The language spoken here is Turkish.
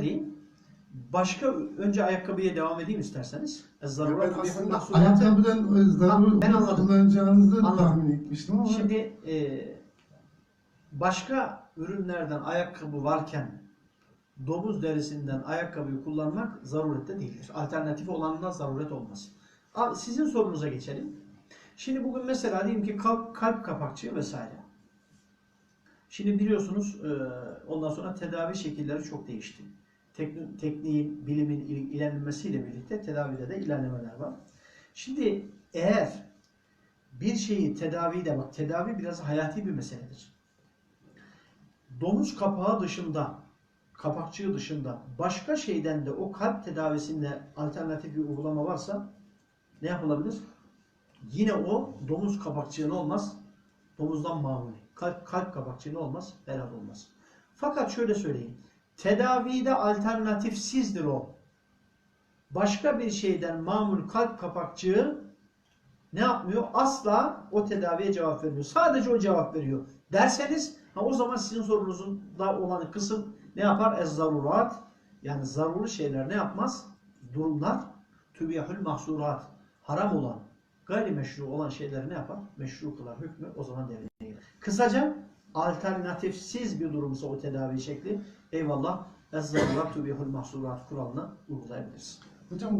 diyeyim. Başka önce ayakkabıya devam edeyim isterseniz. Ben Zarurat aslında Ayakkabıdan e, zarur Ben anladım. kullanacağınızı Anladım. tahmin etmiştim ama Şimdi e, başka ürünlerden ayakkabı varken domuz derisinden ayakkabıyı kullanmak zarurette değildir. Alternatif olanından zaruret olmaz. Abi sizin sorunuza geçelim. Şimdi bugün mesela diyelim ki kalp, kalp kapakçığı vesaire. Şimdi biliyorsunuz e, ondan sonra tedavi şekilleri çok değişti. Tekni, tekniğin, bilimin il- ilerlemesiyle birlikte tedavide de ilerlemeler var. Şimdi eğer bir şeyi tedavi de bak tedavi biraz hayati bir meseledir. Domuz kapağı dışında, kapakçığı dışında başka şeyden de o kalp tedavisinde alternatif bir uygulama varsa ne yapılabilir? Yine o domuz kapakçığı ne olmaz? Domuzdan mamuli. Kalp, kalp kapakçığı ne olmaz? Helal olmaz. Fakat şöyle söyleyeyim. Tedavide alternatifsizdir o. Başka bir şeyden mamul kalp kapakçığı ne yapmıyor? Asla o tedaviye cevap vermiyor. Sadece o cevap veriyor. Derseniz ha o zaman sizin sorunuzun da olan kısım ne yapar? Ez zarurat yani zaruri şeyler ne yapmaz? Durumlar tübihül mahsurat haram olan gayrimeşru olan şeyleri ne yapar? Meşru kılar hükmü o zaman devreye girer. Kısaca alternatifsiz bir durumsa o tedavi şekli eyvallah ez zarurat tübihül mahsurat kuralını uygulayabiliriz. hocam